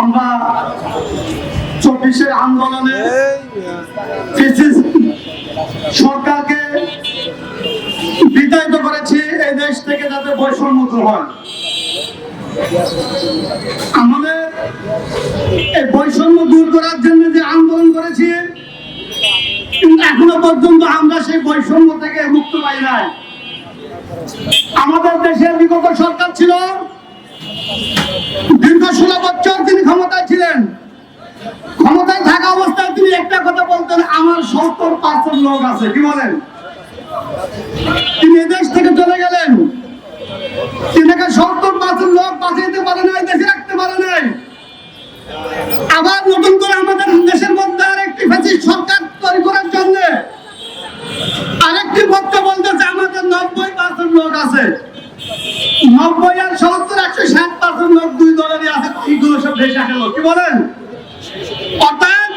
আমরা চব্বিশের আন্দোলনে সরকারকে বিতাড়িত করেছি এই দেশ থেকে যাতে বৈষম্য দূর হয়। আমাদের এই বৈষম্য দূর করার জন্য যে আন্দোলন করেছি কিন্তু এখনও পর্যন্ত আমরা সেই বৈষম্য থেকে মুক্ত পাই নাই। আমাদের দেশের বিগত সরকার ছিল দীর্ঘ ষোলো বছর তিনি ক্ষমতায় ছিলেন। ক্ষমতায় থাকা অবস্থায় তিনি একটা কথা বলতেন, আমার সত্তর পার্সেন্ট লোক আছে। কি বলেন? তিনি এদেশ থেকে চলে গেলেন। আবার আমাদের দেশের মধ্যে সরকার তৈরি করার জন্য বলতেছে, আমাদের নব্বই লোক আছে। নব্বই আর সত্তর একশো সব গেল কি বলেন? অর্থাৎ